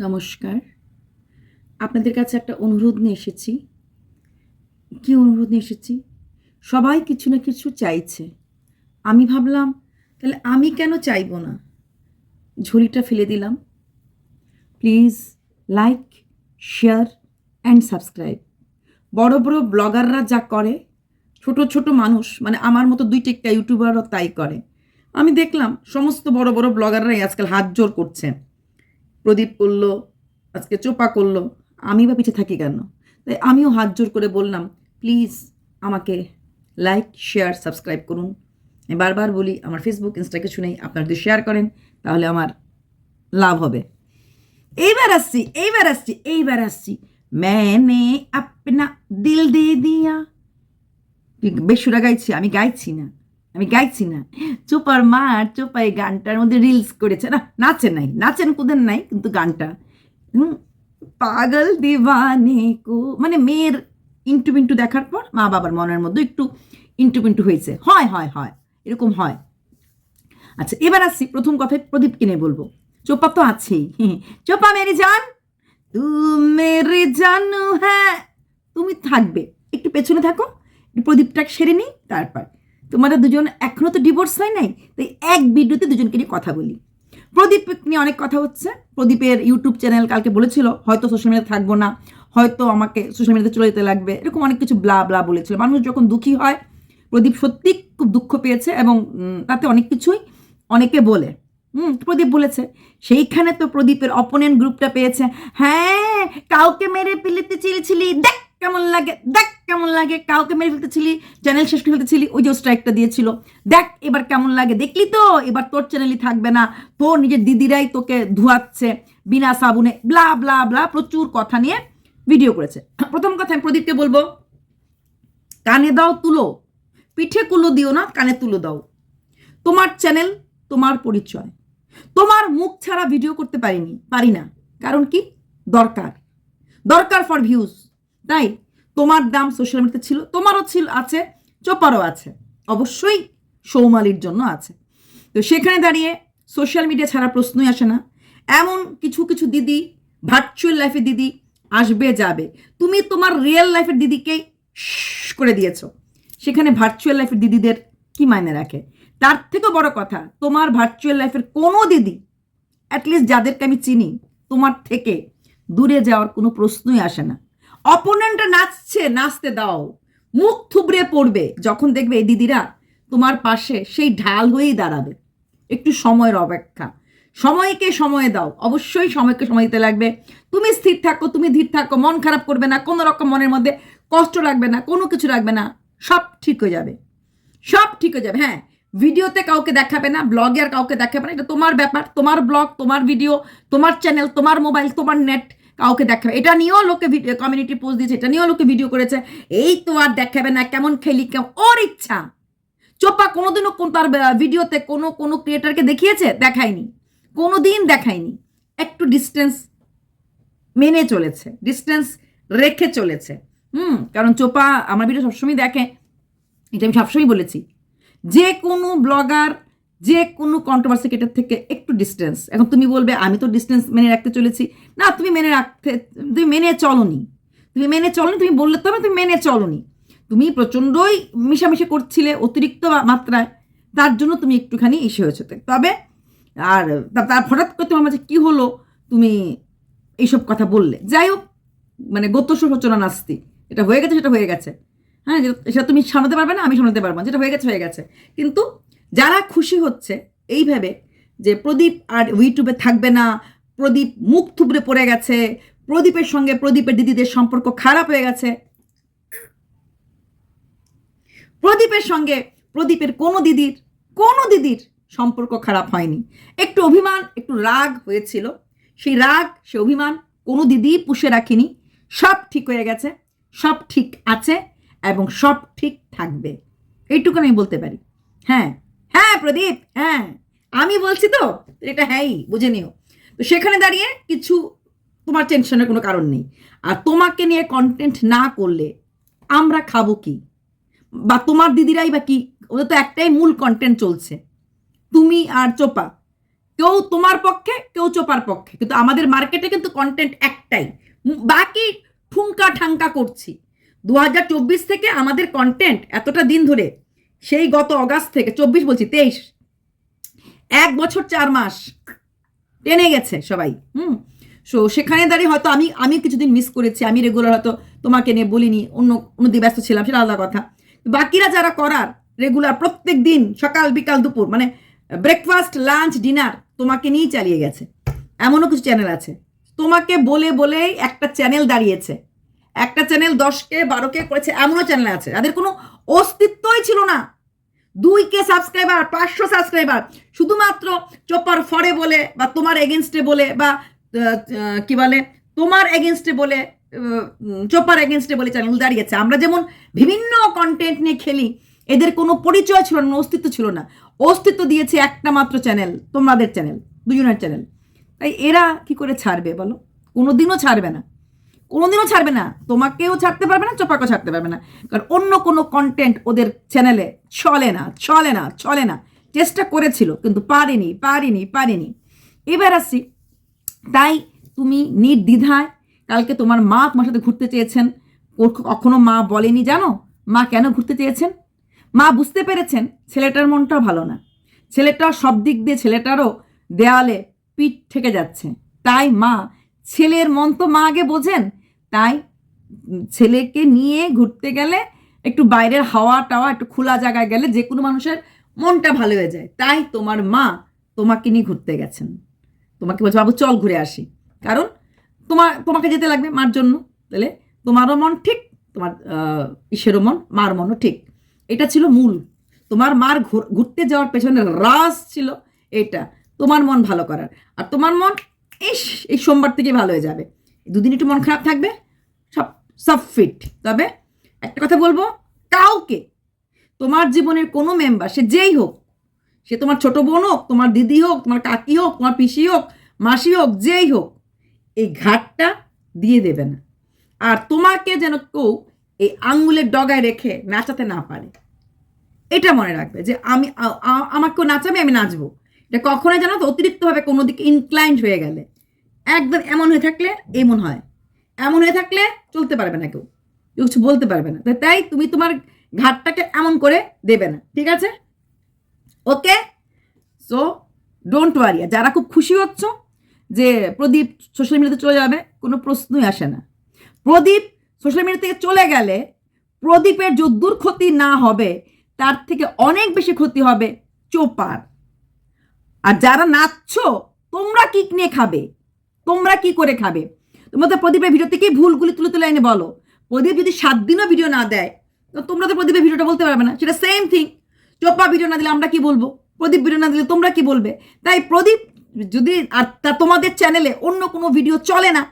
নমস্কার। আপনাদের কাছে একটা অনুরোধ নিয়ে এসেছি। কি অনুরোধ নিয়ে এসেছি? সবাই কিছু না কিছু চাইছে। আমি ভাবলাম, তাহলে আমি কেন চাইব না? ঝুড়িটা ফেলে দিলাম। Please like, share and subscribe. বড় বড় ব্লগাররা যা করে, ছোট ছোট মানুষ মানে আমার মতো দুই টেকটা ইউটিউবারও তাই করে। আমি দেখলাম, সমস্ত বড় বড় ব্লগাররাই আজকাল হাত জোর করছে। প্রদীপ করল, আজকে চোপা করল, আমি বা পিছিয়ে থাকি কেন? তাই আমিও হাত জোর করে বললাম প্লিজ আমাকে লাইক শেয়ার সাবস্ক্রাইব করুন। বারবার বলি, আমার ফেসবুক ইনস্টা কিছু নেই, আপনারা যদি শেয়ার করেন, তাহলে আমার লাভ হবে। এইবার আসছি এইবার আসছি এইবার আসছি। ম্যানে আপনা দিল দে দিয়া বেসুরা গাইছি, আমি গাইছি না। আমি গাইছি না। চোপার মা আর এই গানটার মধ্যে রিলস করেছে। না নাচে নাই, নাচেন কুদেন নাই, কিন্তু গানটা। পাগল দিওয়ানে কো মানে মেয়ের ইন্টু পিন্টু দেখার পর মা বাবার মনের মধ্যে একটু ইন্টু পিন্টু হয়েছে। হয় হয় হয়, এরকম হয়। আচ্ছা এবার আসছি প্রথম কথায় প্রদীপ কিনে বলব। চোপা তো আছেই। চোপা মেরি জান, তু মেরে জানু হ্যাঁ তুমি থাকবে। একটু পেছনে থাকো প্রদীপটা সেরে নিই, তারপর তোমাদের দুজন এখনও তো ডিভোর্স হয় নাই? তাই এক ভিডিওতে দুজনকে নিয়ে কথা বলি। প্রদীপ নিয়ে অনেক কথা হচ্ছে। প্রদীপের ইউটিউব চ্যানেল কালকে বলেছিল, হয়তো সোশ্যাল মিডিয়াতে থাকব না, হয়তো আমাকে সোশ্যাল মিডিয়াতে চলে যেতে লাগবে। এরকম অনেক কিছু ব্লা ব্লা বলেছিল। মানুষ যখন দুঃখী হয়, প্রদীপ সত্যি খুব দুঃখ পেয়েছে এবং তাতে অনেক কিছুই অনেকে বলে। হুম, প্রদীপ বলেছে, সেইখানে তো প্রদীপের অপোনেন্ট গ্রুপটা পেয়েছে। হ্যাঁ কাউকে মেরে ফেলতে চেয়েছিলি, দেখ কেমন লাগে? দেখ কেমন লাগে। কাউকে মেরে ফেলতেছিলি চ্যানেল শেষ করে ফেলতেছিলি, ওই যে স্ট্রাইকটা দিয়েছিল। দেখ এবার কেমন লাগে। দেখলি তো? এবার তোর চ্যানেলই থাকবে না। তোর নিজের দিদিরাই তোকে ধোয়াচ্ছে বিনা সাবুনে। ব্লা ব্লা ব্লা প্রচুর কথা নিয়ে ভিডিও করেছে। প্রথম কথা আমি প্রদীপকে বলব, কানে দাও তুলো। পিঠে কুলো দিও না, কানে তুলো দাও। তোমার চ্যানেল তোমার পরিচয়। তোমার মুখ ছাড়া ভিডিও করতে পারিনি, পারি না। কারণ কি? দরকার। দরকার ফর ভিউজ তাই তোমার দাম সোশ্যাল মিডিয়াতে ছিল, তোমারও ছিল, আছে, চোপারও আছে। অবশ্যই সৌমালির জন্য আছে। তো সেখানে দাঁড়িয়ে সোশ্যাল মিডিয়া ছাড়া প্রশ্নই আসে না। এমন কিছু কিছু দিদি ভার্চুয়াল লাইফের দিদি আসবে, যাবে। তুমি তোমার রিয়েল লাইফের দিদিকেই করে দিয়েছ। সেখানে ভার্চুয়াল লাইফের দিদিদের কি মায়নে রাখে? তার থেকেও বড় কথা, তোমার ভার্চুয়াল লাইফের কোনো দিদি অ্যাটলিস্ট যাদেরকে আমি চিনি, তোমার থেকে দূরে যাওয়ার কোনো প্রশ্নই আসে না। অপোনেন্টরা নাচছে, নাচতে দাও। মুখ থুবড়ে পড়বে। যখন দেখবে, এই দিদিরা তোমার পাশে সেই ঢাল হয়েই দাঁড়াবে। একটু সময়ের অপেক্ষা। সময়কে সময় দাও। অবশ্যই সময়কে সময় দিতে লাগবে। তুমি স্থির থাকো, তুমি ধীর থাকো, মন খারাপ করবে না, কোনো রকম মনের মধ্যে কষ্ট রাখবে না, কোনো কিছু রাখবে না। সব ঠিক হয়ে যাবে। সব ঠিক হয়ে যাবে। হ্যাঁ ভিডিওতে কাউকে দেখাবে না, ব্লগে আর কাউকে দেখাবে না। এটা তোমার ব্যাপার। তোমার ব্লগ, তোমার ভিডিও, তোমার চ্যানেল, তোমার মোবাইল, তোমার নেট। কাউকে দেখাবে। এটা নিয়েও লোকে কমিউনিটি পোস্ট দিয়েছে, এটা নিয়েও লোকে ভিডিও করেছে। এই তো আর দেখাবে না, কেমন খেলি কেমন ওর ইচ্ছা। চোপা কোনোদিনও কোন তার ভিডিওতে কোনো কোনো ক্রিয়েটারকে দেখিয়েছে? দেখায়নি। কোনো দিন দেখায়নি। একটু ডিস্টেন্স মেনে চলেছে ডিস্টেন্স রেখে চলেছে। হুম, কারণ চোপা আমার ভিডিও সবসময় দেখে। এটা আমি সবসময় বলেছি। যে কোনো ব্লগার যে কোনো কন্ট্রোভার্সি ক্রিয়েটার থেকে একটু ডিস্টেন্স এখন তুমি বলবে, আমি তো ডিস্টেন্স মেনে রাখতে চলেছি। না, তুমি মেনে রাখতে, তুমি মেনে চলনি। তুমি মেনে চলনি, তুমি বললে তবে তুমি মেনে চলনি। তুমি প্রচণ্ডই মিশামিশি করছিলে অতিরিক্ত মাত্রায়। তার জন্য তুমি একটুখানি ইসে হয়েছে তবে, আর তার হঠাৎ করে তোমার মাঝে কী হলো? তুমি এইসব কথা বললে। যাই হোক মানে গত সূচনা নাস্তি। এটা হয়ে গেছে, সেটা হয়ে গেছে। হ্যাঁ সেটা তুমি সামলাতে পারবে না, আমি সামলাতে পারব না। যেটা হয়ে গেছে হয়ে গেছে। কিন্তু যারা খুশি হচ্ছে এইভাবে যে প্রদীপ আর ইউটিউবে থাকবে না, প্রদীপ মুখ থুবড়ে পড়ে গেছে, প্রদীপের সঙ্গে প্রদীপের দিদিদের সম্পর্ক খারাপ হয়ে গেছে। প্রদীপের সঙ্গে প্রদীপের কোনো দিদির কোনো দিদির সম্পর্ক খারাপ হয়নি। একটু অভিমান, একটু রাগ হয়েছিল। সেই রাগ, সে অভিমান কোনো দিদি পুষে রাখিনি। সব ঠিক হয়ে গেছে, সব ঠিক আছে এবং সব ঠিক থাকবে। এইটুকু আমি বলতে পারি। হ্যাঁ হ্যাঁ প্রদীপ হ্যাঁ। আমি বলছি তো, এটা হ্যাঁই, বুঝে নিও। তো সেখানে দাঁড়িয়ে কিছু তোমার টেনশনের কোনো কারণ নেই। আর তোমাকে নিয়ে কন্টেন্ট না করলে আমরা খাব কি? বা তোমার দিদিরাই বা কি? ওদের তো একটাই মূল কন্টেন্ট চলছে। তুমি আর চোপা। কেউ তোমার পক্ষে, কেউ চোপার পক্ষে। কিন্তু আমাদের মার্কেটে কিন্তু কন্টেন্ট একটাই। বাকি ঠুঙ্কা ঠাঙ্কা করছি। দু হাজার চব্বিশ থেকে আমাদের কন্টেন্ট এতটা দিন ধরে সেই গত অগাস্ট থেকে, চব্বিশ বলছি, তেইশ। এক বছর চার মাস। টেনে গেছে সবাই, হুম? সো সেখানে দাঁড়িয়ে হয়তো আমি আমি কিছুদিন মিস করেছি, আমি রেগুলার হয়তো তোমাকে নিয়ে বলিনি, অন্য অন্য দিকে ব্যস্ত ছিলাম, সেটা আলাদা কথা। বাকিরা যারা করার রেগুলার প্রত্যেক দিন, সকাল, বিকাল, দুপুর মানে ব্রেকফাস্ট লাঞ্চ ডিনার তোমাকে নিয়েই চালিয়ে গেছে। এমনও কিছু চ্যানেল আছে। তোমাকে বলে, বলেই একটা চ্যানেল দাঁড়িয়েছে। একটা চ্যানেল দশকে বারোকে করেছে, এমনও চ্যানেল আছে। যাদের কোনো অস্তিত্বই ছিল না। দুই কে সাবস্ক্রাইবার পাঁচশো সাবস্ক্রাইবার শুধুমাত্র চপার ফরে বলে বা তোমার এগেনস্টে বলে বা কি বলে? তোমার এগেনস্টে বলে চপার এগেনস্টে বলে চ্যানেল দাঁড়িয়েছে। আমরা যেমন বিভিন্ন কন্টেন্ট নিয়ে খেলি, এদের কোনো পরিচয় ছিল না অস্তিত্ব ছিল না। অস্তিত্ব দিয়েছে একটা মাত্র চ্যানেল তোমাদের চ্যানেল দুজনের চ্যানেল তাই এরা কি করে ছাড়বে বলো? কোনোদিনও ছাড়বে না। কোনোদিনও ছাড়বে না। তোমাকেও ছাড়তে পারবে না, চোপাকেও ছাড়তে পারবে না। কারণ অন্য কোনো কন্টেন্ট ওদের চ্যানেলে চলে না চলে না চলে না। চেষ্টা করেছিল, কিন্তু পারেনি, পারিনি, পারেনি। এবার আসি, তাই তুমি নির্দ্বিধায় কালকে তোমার মা তোমার সাথে ঘুরতে চেয়েছেন। কখনো মা বলেনি জানো? মা কেন ঘুরতে চেয়েছেন? মা বুঝতে পেরেছেন, ছেলেটার মনটা ভালো না। ছেলেটা সব দিক দিয়ে ছেলেটারও দেয়ালে পিঠ থেকে যাচ্ছে। তাই মা, ছেলের মন তো মা আগে বোঝেন তাই ছেলেকে নিয়ে ঘুরতে গেলে একটু বাইরের হাওয়া টাওয়া, একটু খোলা জায়গায় গেলে যে কোনো মানুষের মনটা ভালো হয়ে যায়। তাই তোমার মা তোমাকে নিয়ে ঘুরতে গেছেন। তোমাকে বলছে, বাবু, চল ঘুরে আসি। কারণ তোমার, তোমাকে যেতে লাগবে মার জন্য। তাহলে তোমারও মন ঠিক, তোমার ইসেরও মন, মার মনও ঠিক। এটা ছিল মূল। তোমার মার ঘুর- ঘুরতে যাওয়ার পেছনে রাস ছিল এটা। তোমার মন ভালো করার। আর তোমার মন, ইস, এই সোমবার থেকে ভালো হয়ে যাবে। দুদিন একটু মন খারাপ থাকবে, সব সব ফিট তবে একটা কথা বলব, কাউকে তোমার জীবনের কোনো মেম্বার সে যেই হোক, সে তোমার ছোট বোন হোক, তোমার দিদি হোক, তোমার কাকি হোক, তোমার পিসি হোক, মাসি হোক, যেই হোক, এই ঘাটটা দিয়ে দেবে না। আর তোমাকে যেন কেউ এই আঙ্গুলের ডগায় রেখে নাচাতে না পারে। এটা মনে রাখবে যে আমি আমাকেও নাচাবে, আমি নাচবো। এটা কখনোই জানো তো অতিরিক্তভাবে কোনো দিকে ইনক্লাইন্ড হয়ে গেলে। একদম এমন হয়ে থাকলে এমন হয়। এমন হয়ে থাকলে চলতে পারবে না কেউ। কেউ কিছু বলতে পারবে না। তাই- তুমি তোমার ঘাটটাকে এমন করে দেবে না, ঠিক আছে? ওকে সো ডোন্ট ওয়ারি যারা খুব খুশি হচ্ছ যে প্রদীপ সোশ্যাল মিডিয়াতে চলে যাবে, কোনো প্রশ্নই আসে না। প্রদীপ সোশ্যাল মিডিয়া থেকে চলে গেলে প্রদীপের যদ্দূর ক্ষতি না হবে, তার থেকে অনেক বেশি ক্ষতি হবে চোপার। আর যারা নাচছো, তোমরা কিক নিয়ে খাবে। তোমরা কি করে খাবে? তোমরা তো প্রদীপের ভিডিও থেকেই ভুলগুলি তুলে তুলে এনে বলো? প্রদীপ যদি সাত দিনও ভিডিও না দেয়, তো তোমরা তো প্রদীপের ভিডিওটা বলতে পারবে না। সেটা সেম থিং চোপা ভিডিও না দিলে আমরা কি বলব? প্রদীপ ভিডিও না দিলে তোমরা কি বলবে? তাই প্রদীপ যদি আর তা তোমাদের চ্যানেলে অন্য কোনো ভিডিও চলে না,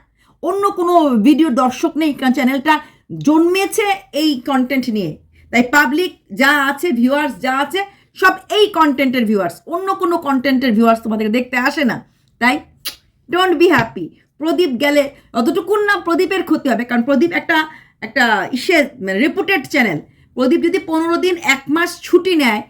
অন্য কোনো ভিডিও দর্শক নেই, কারণ চ্যানেলটা জন্মেছে এই কন্টেন্ট নিয়ে। তাই পাবলিক যা আছে ভিউয়ার্স যা আছে, সব এই কন্টেন্টের ভিউয়ার্স অন্য কোনো কন্টেন্টের ভিউয়ার্স তোমাদের দেখতে আসে না। তাই ডোন্ট বি হ্যাপি প্রদীপ গেলে অতটুকুন না প্রদীপের ক্ষতি হবে। কারণ প্রদীপ একটা একটা ইসে মানে রেপুটেড চ্যানেল প্রদীপ যদি পনেরো দিন, এক মাস ছুটি নেয়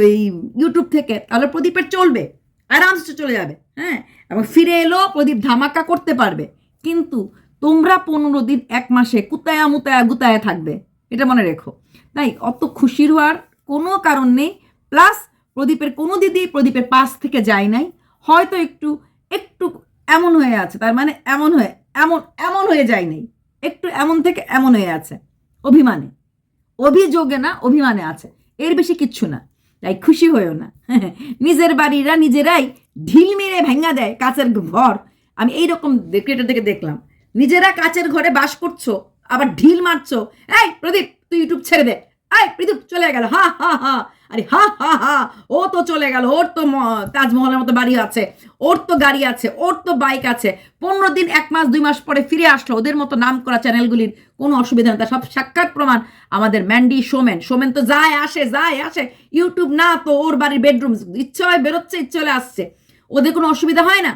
এই ইউটিউব থেকে, তাহলে প্রদীপের চলবে। আরামসে চলে যাবে। হ্যাঁ? এবং ফিরে এলো প্রদীপ ধামাকা করতে পারবে। কিন্তু তোমরা পনেরো দিন, এক মাসে কুতায়া মুতায়া গুতায়া থাকবে। এটা মনে রেখো। তাই অত খুশির হওয়ার কোনো কারণ নেই। প্লাস প্রদীপের কোনো দিদি প্রদীপের পাশ থেকে যায় নাই। হয়তো একটু একটু এমন হয়ে আছে, তার মানে এমন হয়ে, এমন এমন হয়ে যায় নাই একটু এমন থেকে এমন হয়ে আছে, অভিমানে। অভিযোগে না, অভিমানে আছে। এর বেশি কিচ্ছু না। তাই খুশি হয়েও না। নিজের বাড়িরা নিজেরাই ঢিল মেরে ভেঙা দেয় কাচের ঘর। আমি এইরকম ক্রিয়েটার থেকে দেখলাম। নিজেরা কাচের ঘরে বাস করছ, আবার ঢিল মারছো। এই, প্রদীপ, তুই ইউটিউব ছেড়ে দে। এই, প্রদীপ, চলে গেল। হা হা হা। আরে হা হা হা, ও তো চলে গেল, ওর তো তাজমহলের মতো বাড়ি আছে, ওর তো গাড়ি আছে, ওর তো বাইক আছে। পনেরো দিন, এক মাস, দুই মাস পরে ফিরে আসলো, ওদের মতো নাম করা চ্যানেলগুলির কোনো অসুবিধা নেই, তার সব সাক্ষাৎ প্রমাণ আমাদের ম্যান্ডি সোমেন সোমেন তো যায়, আসে যায়, আসে। ইউটিউব না, তো ওর বাড়ির বেডরুম ইচ্ছে হয় বেরোচ্ছে, ইচ্ছে হলে আসছে। ওদের কোনো অসুবিধা হয় না?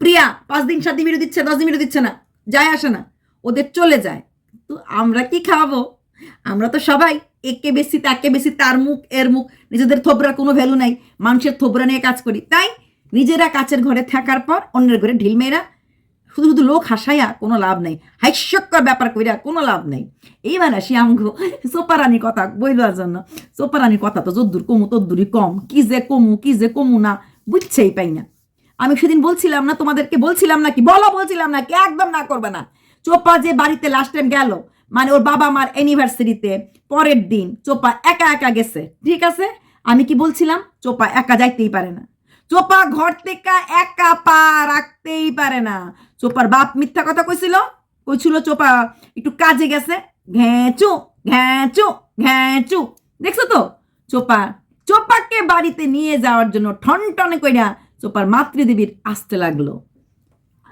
প্রিয়া, পাঁচ দিন, সাত দিন ভিডিও দিচ্ছে, দশ দিন ভিডিও দিচ্ছে না, যায়, আসে না। ওদের চলে যায়। তো আমরা কি খাওয়াবো আমরা তো সবাই একে বেশি, তাকে বেশি, তার মুখ, এর মুখ, নিজেদের থোবরার কোনো ভ্যালু নাই। মানুষের থোবরা নিয়ে কাজ করি। তাই নিজেরা কাচের ঘরে থাকার পর অন্যের ঘরে ঢিল মেয়েরা শুধু শুধু লোক হাসাইয়া কোনো লাভ নেই। হাস্যকর ব্যাপার কইরা কোনো লাভ নেই। এইবার আসি আমগো সোপারানির কথা বইবার জন্য। সোপারানির কথা তো যদ্দুর কমু, তদ্দুরই কম। কি যে কমু, কি যে কমু না, বুঝছেই পাই না। আমি সেদিন বলছিলাম না, তোমাদেরকে বলছিলাম নাকি বলো বলছিলাম নাকি একদম না করবে না। চোপা যে বাড়িতে লাস্ট টাইম গেল মানে ওর বাবা মার অ্যানিভার্সারিতে পরের দিন চোপা একা একা গেছে, ঠিক আছে? আমি কি বলছিলাম? চোপা একা যাইতেই পারে না। চোপা ঘর থেকে একা পা রাখতেই পারে না। চোপার বাপ মিথ্যা কথা কইছিল? কইছিল চোপা একটু কাজে গেছে। ঘ্যাঁচু ঘ্যাঁচু ঘ্যাঁচু দেখছ তো? চোপা, চোপাকে বাড়িতে নিয়ে যাওয়ার জন্য ঠনটনে কইরা চোপার মাতৃদেবীর আসতে লাগল।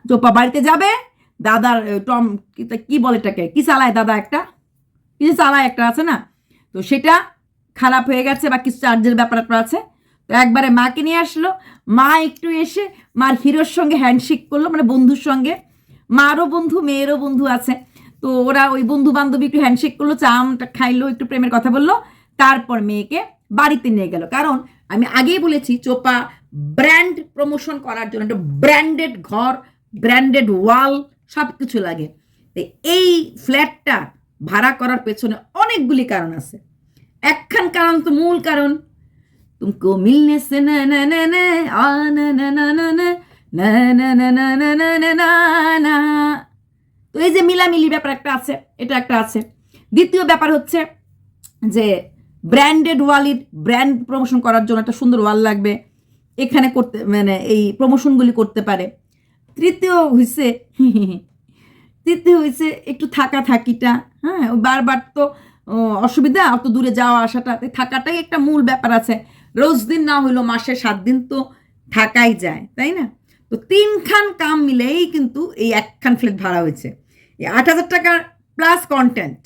চোপা বাড়িতে যাবে দাদার টম কি- কি বলে এটাকে? কি চালায় দাদা একটা? কিছু চালায় একটা আছে না? তো সেটা খারাপ হয়ে গেছে বা কিছু চার্জের ব্যাপার আছে। তো একবারে মাকে নিয়ে আসলো। মা একটু এসে মার হিরোর সঙ্গে হ্যান্ডশেক করল মানে বন্ধুর সঙ্গে। মারও বন্ধু, মেয়েরও বন্ধু আছে। তো ওরা ওই বন্ধু বান্ধবী একটু হ্যান্ডশেক করল চামটা খাইলো, একটু প্রেমের কথা বলল। তারপর মেয়েকে বাড়িতে নিয়ে গেল। কারণ আমি আগেই বলেছি, চোপা ব্র্যান্ড প্রমোশন করার জন্য একটা ব্র্যান্ডেড ঘর ব্র্যান্ডেড ওয়াল সব কিছু লাগে এই ফ্ল্যাটটা ভাড়া করার পেছনে অনেকগুলি কারণ আছে একখান কারণ তো মূল কারণ তুমি মিলনে সে না না না তো এই যে মিলামিলি ব্যাপার একটা আছে এটা একটা আছে দ্বিতীয় ব্যাপার হচ্ছে যে ব্র্যান্ডেড ওয়ালির ব্র্যান্ড প্রমোশন করার জন্য একটা সুন্দর ওয়াল লাগবে এখানে করতে মানে এই প্রমোশনগুলি করতে পারে তৃতীয় হইছে। তৃতীয় হইছে একটু থাকা থাকিটা হ্যাঁ? বারবার তো অসুবিধা অত দূরে যাওয়া আসাটা। থাকাটাই একটা মূল ব্যাপার আছে। রোজ দিন না হইল মাসে সাত দিন তো থাকাই যায়, তাই না? তো তিনখান কাম মিলেই কিন্তু এই একখান ফ্ল্যাট ভাড়া হয়েছে। এই আট হাজার টাকার প্লাস কন্টেন্ট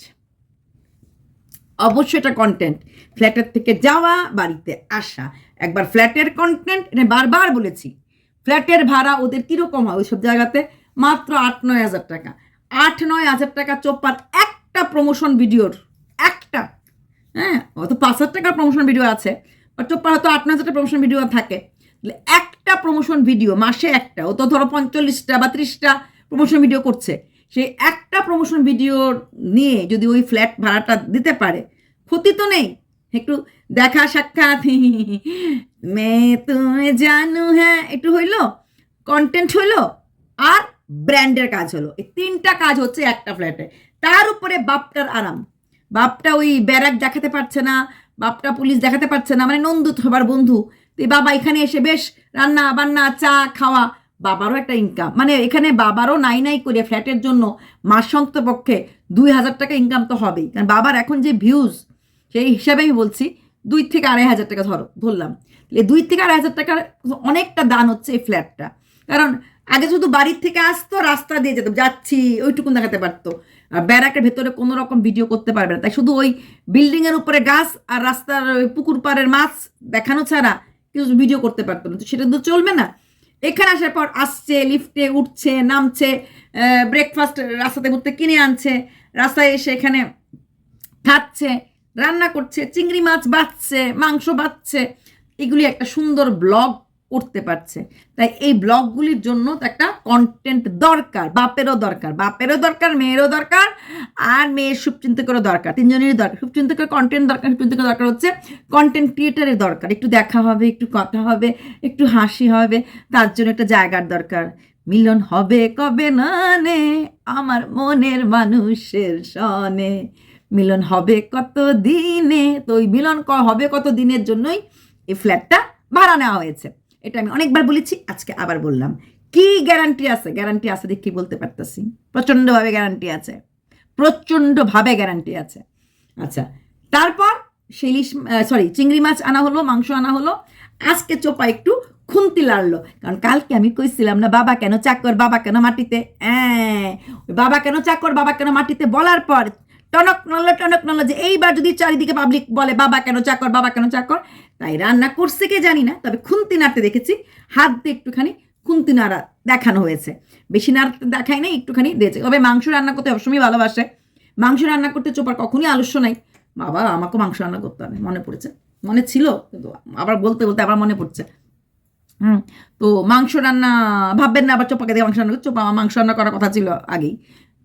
অবশ্যই এটা কন্টেন্ট ফ্ল্যাটের থেকে যাওয়া, বাড়িতে আসা। একবার ফ্ল্যাটের কন্টেন্ট এটা বারবার বলেছি। ফ্ল্যাটের ভাড়া ওদের কীরকম হয় ওইসব জায়গাতে? মাত্র আট নয় হাজার টাকা। আট নয় হাজার টাকা চোপ্পার একটা প্রমোশন ভিডিওর একটা। হ্যাঁ হয়তো পাঁচ হাজার টাকার প্রমোশন ভিডিও আছে বাট চোপ্পার হয়তো আট নয় হাজার প্রমোশন ভিডিও থাকে। একটা প্রমোশন ভিডিও মাসে একটা, ও তো ধরো পঞ্চল্লিশটা বা ত্রিশটা প্রমোশন ভিডিও করছে। সেই একটা প্রমোশন ভিডিও নিয়ে যদি ওই ফ্ল্যাট ভাড়াটা দিতে পারে, ক্ষতি তো নেই। একটু দেখা সাক্ষাৎ। মে তুমি জানু হ্যাঁ একটু হইল কন্টেন্ট হইল আর ব্র্যান্ডের কাজ হলো এই তিনটা কাজ হচ্ছে একটা ফ্ল্যাটে তার উপরে বাপটার আরাম। বাপটা ওই ব্যারাক দেখাতে পারছে না, বাপটা পুলিশ দেখাতে পারছে না মানে নন্দু সবার বন্ধু। তো বাবা এখানে এসে বেশ রান্না, বান্না, চা, খাওয়া, বাবারও একটা ইনকাম মানে এখানে বাবারও নাই নাই করে ফ্ল্যাটের জন্য মাস পক্ষে দুই হাজার টাকা ইনকাম তো হবেই। কারণ বাবার এখন যে ভিউজ সেই হিসাবে আমি বলছি, দুই থেকে আড়াই হাজার টাকা ধরো, ধরলাম। এই দুই থেকে আড়াই হাজার টাকার অনেকটা দান হচ্ছে এই ফ্ল্যাটটা কারণ আগে শুধু বাড়ির থেকে আসতো, রাস্তা দিয়ে যেত, যাচ্ছি, ওইটুকুন দেখাতে পারতো। আর ব্যারাকের ভেতরে কোনো রকম ভিডিও করতে পারবে না। তাই শুধু ওই বিল্ডিংয়ের উপরে গাছ আর রাস্তার ওই পুকুর পাড়ের মাছ দেখানো ছাড়া কিছু ভিডিও করতে পারতো না। তো সেটা তো চলবে না। এখানে আসার পর আসছে লিফটে উঠছে, নামছে ব্রেকফাস্ট রাস্তাতে ঘুরতে কিনে আনছে, রাস্তায় এসে এখানে খাচ্ছে। রান্না করছে, চিংড়ি মাছ বাচ্ছে, মাংস বাচ্ছে, এগুলি একটা সুন্দর ব্লগ করতে পারছে। তাই এই ব্লগগুলির জন্য তো একটা কন্টেন্ট দরকার, বাপেরও দরকার বাপেরও দরকার, মেয়েরও দরকার, আর মেয়ের শুভচিন্তকেরও দরকার, তিনজনেরই দরকার। শুভচিন্তকের কন্টেন্ট দরকার শুভচিন্তকের দরকার হচ্ছে কন্টেন্ট ক্রিয়েটারের দরকার। একটু দেখা হবে, একটু কথা হবে, একটু হাসি হবে, তার জন্য একটা জায়গার দরকার। মিলন হবে কবে না নে আমার মনের মানুষের সনে। মিলন হবে কত দিনে তো ওই মিলন হবে কত দিনের জন্যই? এই ফ্ল্যাটটা ভাড়া নেওয়া হয়েছে। এটা আমি অনেকবার বলেছি, আজকে আবার বললাম। কি গ্যারান্টি আছে? গ্যারান্টি আছে দেখি বলতে পারতেছি। প্রচণ্ডভাবে গ্যারান্টি আছে। প্রচণ্ডভাবে গ্যারান্টি আছে। আচ্ছা তারপর শিলিশ সরি চিংড়ি মাছ আনা হলো, মাংস আনা হলো। আজকে চোপা একটু খুন্তি লাড়লো। কারণ কালকে আমি কইছিলাম না, বাবা কেন চাকর? বাবা কেন মাটিতে? বাবা কেন চাকর? বাবা কেন মাটিতে? বলার পর টনক নড়লো টনক নড়লো যে এইবার যদি চারিদিকে পাবলিক বলে, বাবা কেন চাকর, বাবা কেন চাকর? তাই রান্না করছে কে জানি না, তবে খুন্তি নাড়তে দেখেছি। হাত দিয়ে একটুখানি খুন্তি নাড়া দেখানো হয়েছে। বেশি নাড়তে দেখায় নাই, একটুখানি দিয়েছে। তবে মাংস রান্না করতে সবসময় ভালোবাসে। মাংস রান্না করতে চোপার কখনই আলস্য নাই। বাবা, আমাকেও মাংস রান্না করতে হবে মনে পড়েছে। মনে ছিল, কিন্তু আবার বলতে বলতে আবার মনে পড়ছে। হুম, তো মাংস রান্না ভাববেন না, আবার চোপাকে দিয়ে মাংস রান্না চোপা মাংস রান্না করার কথা ছিল আগেই।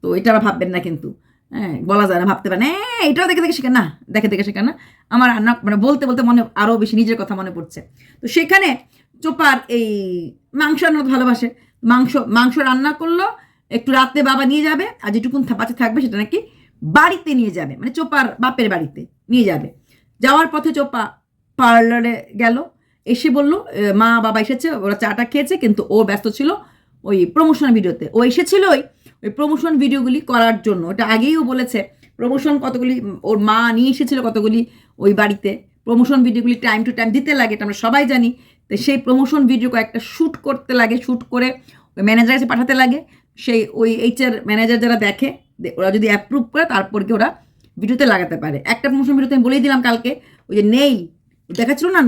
তো এটা আবার ভাববেন না কিন্তু। হ্যাঁ বলা যায় না, ভাবতে পারেন হ্যাঁ এটাও দেখে দেখে শেখে না, দেখে দেখে শেখে না। আমার রান্না মানে বলতে বলতে মনে আরও বেশি নিজের কথা মনে পড়ছে। তো সেখানে চোপার এই মাংস রান্না ভালোবাসে। মাংস মাংস রান্না করল, একটু রাতে বাবা নিয়ে যাবে, আর যেটুকুন থা- বাচ্চা থাকবে সেটা নাকি বাড়িতে নিয়ে যাবে মানে চোপার বাপের বাড়িতে নিয়ে যাবে। যাওয়ার পথে চোপা পার্লারে গেল, এসে বলল মা, বাবা এসেছে, ওরা চাটা খেয়েছে, কিন্তু ও ব্যস্ত ছিল ওই প্রমোশন ভিডিওতে ও এসেছিল ওই ওই প্রমোশন ভিডিওগুলি করার জন্য। ওটা আগেই ও বলেছে প্রমোশন কতগুলি, ওর মা নিয়ে এসেছিল কতগুলি ওই বাড়িতে। প্রমোশন ভিডিওগুলি টাইম টু টাইম দিতে লাগে, এটা আমরা সবাই জানি। তো সেই প্রমোশন ভিডিও কয়েকটা শ্যুট করতে লাগে শ্যুট করে ওই ম্যানেজার পাঠাতে লাগে। সেই ওই এইচআর ম্যানেজার যারা দেখে ওরা যদি অ্যাপ্রুভ করে, তারপর কি ওরা ভিডিওতে লাগাতে পারে। একটা প্রমোশন ভিডিওতে আমি বলেই দিলাম কালকে, ওই যে নেই দেখাচ্ছিল না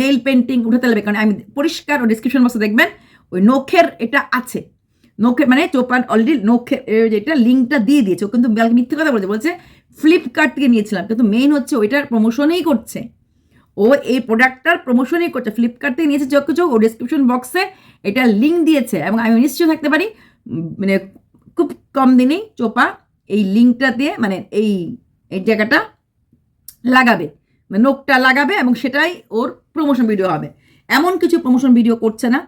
নেইল পেন্টিং উঠাতে লাগবে, কারণ আমি পরিষ্কার ও ডিসক্রিপশন বক্সে দেখবেন, ওই নখের এটা আছে। নখের মানে চোপান অলরেডি এর যেটা লিঙ্কটা দিয়ে দিয়েছে। ও কিন্তু মিথ্যে কথা বলছে। বলছে ফ্লিপকার্ট থেকে নিয়েছিলাম। কিন্তু মেইন হচ্ছে ওইটার প্রমোশনই করছে। ও এই প্রোডাক্টটার প্রমোশনই করছে। ফ্লিপকার্ট থেকে নিয়েছে চোখ চোখ। ও ডিসক্রিপশন বক্সে এটা লিঙ্ক দিয়েছে। এবং আমি নিশ্চয় থাকতে পারি। মানে খুব কম দিনেই চোপা এই লিঙ্কটা দিয়ে মানে এই এই জায়গাটা লাগাবে। মানে নোকটা লাগাবে এবং সেটাই ওর প্রমোশন ভিডিও হবে। এমন কিছু প্রমোশন ভিডিও করছে না।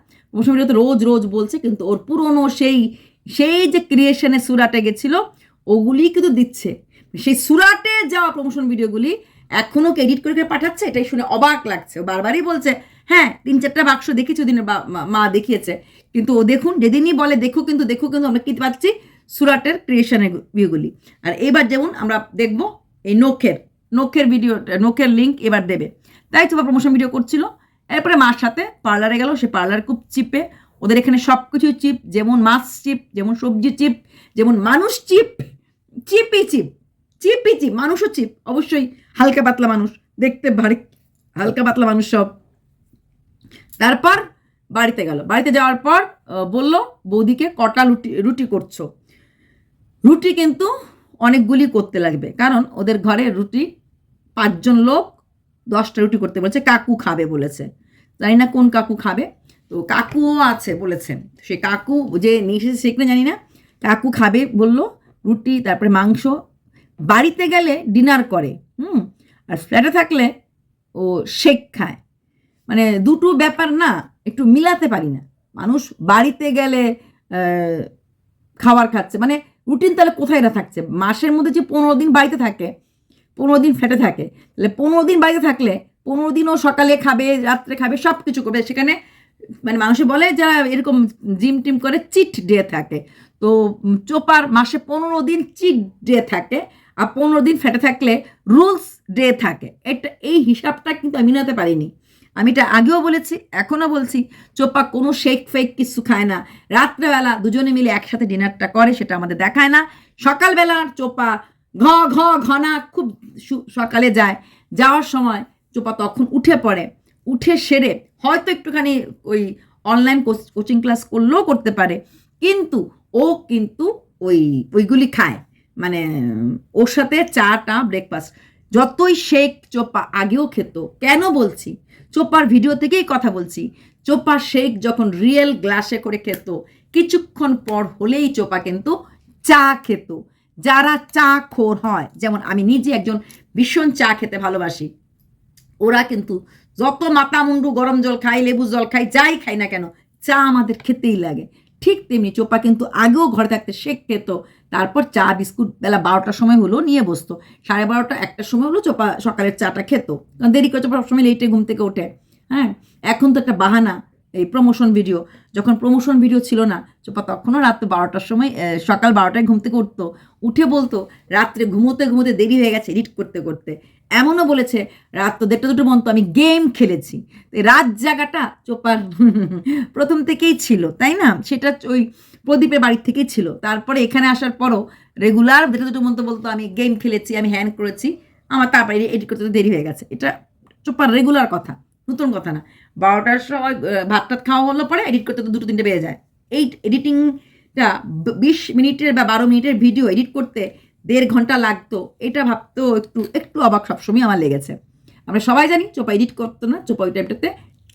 ভিডিও তো রোজ রোজ বলছে, কিন্তু ওর পুরনো সেই সেই যে ক্রিয়েশনে সুরাটে গেছিল, ওগুলি কিন্তু দিচ্ছে। সেই সুরাটে যাওয়া প্রমোশন ভিডিওগুলি এখনও এডিট করে করে পাঠাচ্ছে? এটাই শুনে অবাক লাগছে। ও বারবারই বলছে হ্যাঁ তিন চারটা বাক্স দেখেছি ওদিনের মা- দেখিয়েছে। কিন্তু ও দেখুন, যেদিনই বলে দেখো কিন্তু দেখো কিন্তু আমরা কি পাচ্ছি? সুরাটের ক্রিয়েশনের ভিডিওগুলি আর এবার যেমন আমরা দেখব এই নখের নখের ভিডিও নখের লিঙ্ক এবার দেবে। তাই তো প্রমোশন ভিডিও করছিল। এরপরে মার সাথে পার্লারে গেল, সে পার্লার খুব চিপে। ওদের এখানে সব কিছু চিপ, যেমন মাছ চিপ, যেমন সবজি চিপ, যেমন মানুষ চিপ, চিপই চিপ চিপই চিপ, মানুষও চিপ। অবশ্যই হালকা পাতলা মানুষ, দেখতে ভারী, হালকা পাতলা মানুষ সব। তারপর বাড়িতে গেল। বাড়িতে যাওয়ার পর বলল, বৌদিকে কটা রুটি রুটি করছ? রুটি কিন্তু অনেকগুলি করতে লাগবে। কারণ ওদের ঘরে রুটি পাঁচজন লোক, দশটা রুটি করতে বলেছে, কাকু খাবে বলেছে। জানি না কোন কাকু খাবে। তো কাকুও আছে বলেছেন। সে কাকু যে নিয়ে এসেছে সেখানে জানি না। কাকু খাবে বলল, রুটি, তারপরে মাংস। বাড়িতে গেলে ডিনার করে, হুম? আর ফ্ল্যাটে থাকলে ও শেক খায়। মানে দুটো ব্যাপার না, একটু মিলাতে পারি না। মানুষ বাড়িতে গেলে খাবার খাচ্ছে। মানে রুটিন তাহলে কোথায় না থাকছে? মাসের মধ্যে যে পনেরো দিন বাড়িতে থাকে, পনেরো দিন ফ্ল্যাটে থাকে, তাহলে পনেরো দিন বাড়িতে থাকলে পনেরো দিনও সকালে খাবে, রাত্রে খাবে সব কিছু করবে। সেখানে মানে মানুষে বলে যারা এরকম জিম টিম করে চিট ডে থাকে। তো চোপার মাসে পনেরো দিন চিট ডে থাকে আর পনেরো দিন ফেটে থাকলে রুলস ডে থাকে। এটা, এই হিসাবটা কিন্তু আমি নিতে পারিনি। আমি এটা আগেও বলেছি, এখনও বলছি, চোপা কোনো শেক ফেক কিছু খায় না। রাত্রেবেলা দুজনে মিলে একসাথে ডিনারটা করে, সেটা আমাদের দেখায় না। সকালবেলার চোপা ঘ ঘ ঘনা খুব সকালে যায়। যাওয়ার সময় চোপা তখন উঠে পড়ে, উঠে সেরে হয়তো একটুখানি ওই অনলাইন কোচিং ক্লাস করলেও করতে পারে। কিন্তু ও কিন্তু ওই, ওইগুলি খায়। মানে ওর সাথে চাটা ব্রেকফাস্ট যতই শেক চোপা আগেও খেত। কেন বলছি? চোপার ভিডিও থেকেই কথা বলছি। চোপা শেক যখন রিয়েল গ্লাসে করে খেত, কিছুক্ষণ পর হলেই চোপা কিন্তু চা খেত। যারা চা খোর হয়, যেমন আমি নিজে একজন ভীষণ চা খেতে ভালোবাসি। ওরা কিন্তু যত মাথা মুন্ডু গরম জল খাই লেবু জল খাই যাই খাই না কেন, চা আমাদের খেতেই লাগে। ঠিক তেমনি চোপা কিন্তু আগেও ঘরে থাকতে সে খেত, তারপর চা, বিস্কুট বেলা বারোটার সময় হলো নিয়ে বসতো। সাড়ে বারোটা, একটার সময় হলো চোপা সকালের চাটা খেত। কারণ দেরি করে চোপা সবসময় লেটে ঘুম থেকে ওঠে। হ্যাঁ এখন তো একটা বাহানা। এই প্রমোশন ভিডিও যখন প্রমোশন ভিডিও ছিল না, চোপা তখনও রাত বারোটার সময় সকাল বারোটায় ঘুম থেকে উঠতো, উঠে বলতো, রাত্রে ঘুমোতে ঘুমোতে দেরি হয়ে গেছে এডিট করতে করতে। এমনও বলেছে, রাত তো দেড়টা দুটো মন্ত আমি গেম খেলেছি। রাত জায়গাটা চোপার প্রথম থেকেই ছিল, তাই না? সেটা ওই প্রদীপের বাড়ির থেকেই ছিল। তারপরে এখানে আসার পরও রেগুলার দেড়টা দুটো মন্ত বলতো, আমি গেম খেলেছি, আমি হ্যান করেছি, আমার তারপরে এডিট করতে দেরি হয়ে গেছে। এটা চোপার রেগুলার কথা। নতুন কথা না। বারোটার সময় ভাত টাত খাওয়া হলো পরে এডিট করতে তো দুটো তিনটে বেজে যায়। এই এডিটিংটা বিশ মিনিটের বা বারো মিনিটের ভিডিও এডিট করতে দেড় ঘণ্টা লাগতো। এটা ভাবতেও একটু একটু অবাক সবসময় আমার লেগেছে। আমরা সবাই জানি চোপা এডিট করতো না, চোপা ওই টাইমটাতে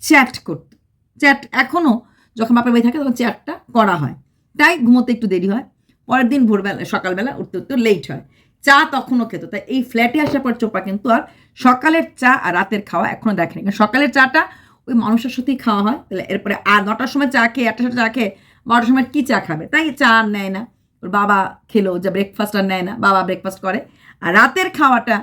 চ্যাট করতো। চ্যাট এখনও যখন বাপের বাড়ি থাকে তখন চ্যাটটা করা হয়। তাই ঘুমোতে একটু দেরি হয়। পরের দিন ভোরবেলা, সকালবেলা উঠতে উঠতে লেট হয়। চা তখনও খেত। তাই এই ফ্ল্যাটে আসার পর চোপা কিন্তু আর সকালের চা আর রাতের খাওয়া এখনও দেখেনি। কারণ সকালের চাটা ওই মানুষের সাথেই খাওয়া হয়। তাহলে এরপরে আর নটার সময় চা খেয়ে সময় চা খেয়ে, বারোটার সময় কী চা খাবে? তাই চা আর নেয় না। ওর বাবা খেলো যে ব্রেকফাস্ট আর নেয় না। বাবা ব্রেকফাস্ট করে। আর রাতের খাওয়াটা,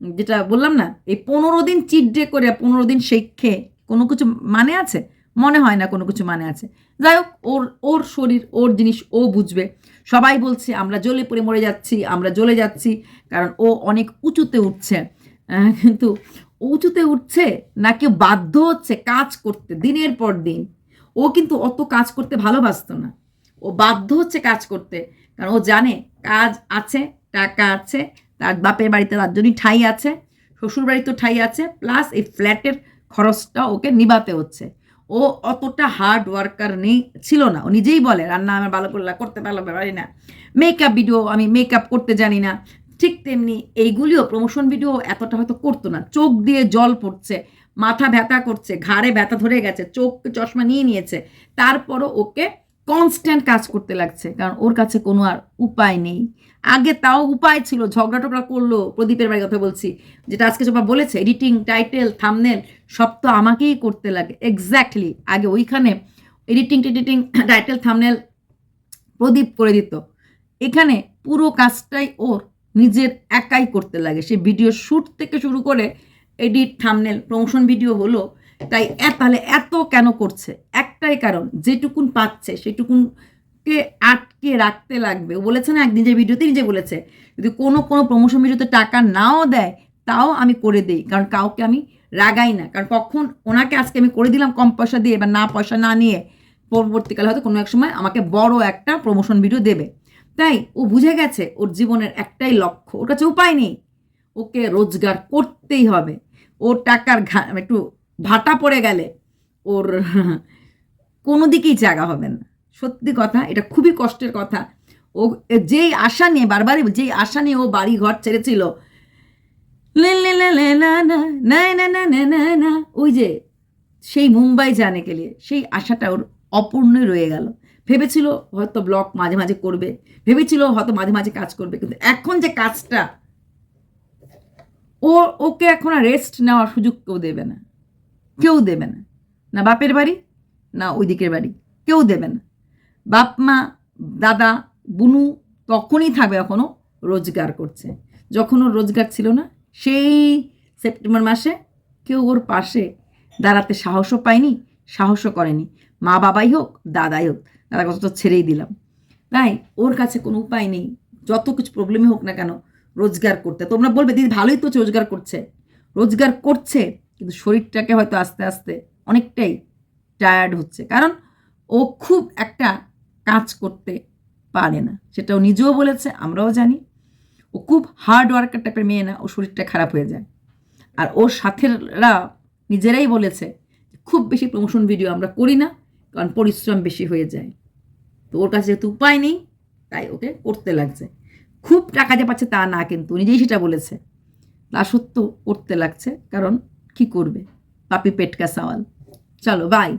যেটা বললাম না, এই পনেরো দিন চিট ডে করে পনেরো দিন শেখ খেয়ে, কোনো কিছু মানে আছে? মনে হয় না কোনো কিছু মানে আছে। যাই হোক, ওর ওর শরীর, ওর জিনিস ও বুঝবে। সবাই বলছে আমরা জ্বলে পড়ে মরে যাচ্ছি আমরা জ্বলে যাচ্ছি। কারণ ও অনেক উঁচুতে উঠছে। আহ, কিন্তু উঁচুতে উঠছে না কেউ বাধ্য হচ্ছে কাজ করতে দিনের পর দিন। ও কিন্তু অত কাজ করতে ভালোবাসতো না। ও বাধ্য হচ্ছে কাজ করতে। কারণ ও জানে কাজ আছে টাকা আছে তার বাপের বাড়িতে তার জন্যই ঠাই আছে শ্বশুর বাড়িতেও ঠাই আছে প্লাস এই ফ্ল্যাটের খরচটা ওকে নিবাতে হচ্ছে। ও অতটা হার্ড ওয়ার্কার নেই, ছিল না। ও নিজেই বলে, রান্না আমার ভালো করে করতে ভালো পারি না। মেকআপ ভিডিও আমি মেকআপ করতে জানি না। ঠিক তেমনি এইগুলিও প্রমোশন ভিডিও এতটা হয়তো করতো না। চোখ দিয়ে জল পড়ছে, মাথা ব্যথা করছে, ঘাড়ে ব্যথা ধরে গেছে, চোখ চশমা নিয়ে নিয়েছে। তারপরও ওকে কনস্ট্যান্ট কাজ করতে লাগছে। কারণ ওর কাছে কোনো আর উপায় নেই। আগে তাও উপায় ছিল ঝগড়া টগড়া করল প্রদীপের বাড়ির কথা বলছি, যেটা আজকে সবাই বলেছে এডিটিং টাইটেল থামনেল সব তো আমাকেই করতে লাগে। এক্স্যাক্টলি আগে ওইখানে এডিটিং টেডিটিং টাইটেল থামনেল প্রদীপ করে দিত। এখানে পুরো কাজটাই ওর নিজের একাই করতে লাগে। সে ভিডিও শ্যুট থেকে শুরু করে এডিট থামনেল প্রমোশন ভিডিও হলো, তাই এ- তাহলে এত কেন করছে? একটাই কারণ, যেটুকুন পাচ্ছে সেটুকুনকে আটকে রাখতে লাগবে? ও বলেছে না এক নিজের ভিডিওতে নিজে বলেছে, যদি কোনো কোনো প্রমোশন ভিডিওতে টাকা নাও দেয়, তাও আমি করে দিই, কারণ কাউকে আমি রাগাই না। কারণ কখন ওনাকে আজকে আমি করে দিলাম কম পয়সা দিয়ে বা না পয়সা না নিয়ে, পরবর্তীকালে হয়তো কোনো এক সময় আমাকে বড় একটা প্রমোশন ভিডিও দেবে। তাই ও বুঝে গেছে ওর জীবনের একটাই লক্ষ্য, ওর কাছে উপায় নেই। ওকে রোজগার করতেই হবে। ওর টাকার ঘা, একটু ভাটা পড়ে গেলে ওর কোনো দিকেই জায়গা হবে না। সত্যি কথা, এটা খুবই কষ্টের কথা। ও যেই আশা নিয়ে বারবার যেই আশা নিয়ে ও বাড়ি ঘর ছেড়েছিল ওই যে, সেই মুম্বাই জানে গেলে, সেই আশাটা ওর অপূর্ণই রয়ে গেল। ভেবেছিল হয়তো ব্লক মাঝে মাঝে করবে, ভেবেছিল হয়তো মাঝে মাঝে কাজ করবে, কিন্তু এখন যে কাজটা, ও, ওকে এখন আর রেস্ট নেওয়ার সুযোগ কেউ দেবে না। কেউ দেবে না। না বাপের বাড়ি, না ওই দিকের বাড়ি, কেউ দেবে না। বাপ মা দাদা, বুনু তখনই থাকবে এখনও রোজগার করছে। যখন রোজগার ছিল না, সেই সেপ্টেম্বর মাসে কেউ ওর পাশে দাঁড়াতে সাহসও পায়নি, সাহসও করেনি। মা বাবাই হোক, দাদাই হোক, দাদা কথা তো ছেড়েই দিলাম। তাই ওর কাছে কোনো উপায় নেই। যত কিছু প্রবলেমই হোক না কেন রোজগার করতে। তোমরা বলবে, দিদি, ভালোই তো রোজগার করছে। রোজগার করছে, কিন্তু শরীরটাকে হয়তো আস্তে আস্তে অনেকটাই টায়ার্ড হচ্ছে। কারণ ও খুব একটা কাজ করতে পারে না। সেটা ও নিজেও বলেছে, আমরাও জানি। ও খুব হার্ড ওয়ার্কার টাইপের মেয়ে না, ও শরীরটা খারাপ হয়ে যায়। আর ওর সাথেরা নিজেরাই বলেছে খুব বেশি প্রমোশন ভিডিও আমরা করি না, কারণ পরিশ্রম বেশি হয়ে যায়। তো ওর কাছে যেহেতু উপায় নেই, তাই ওকে করতে লাগছে। খুব টাকা যে পাচ্ছে তা না, কিন্তু নিজেই সেটা বলেছে। তা সত্য করতে লাগছে, কারণ কি করবে? পাপি পেটকা সওয়াল চলো বাই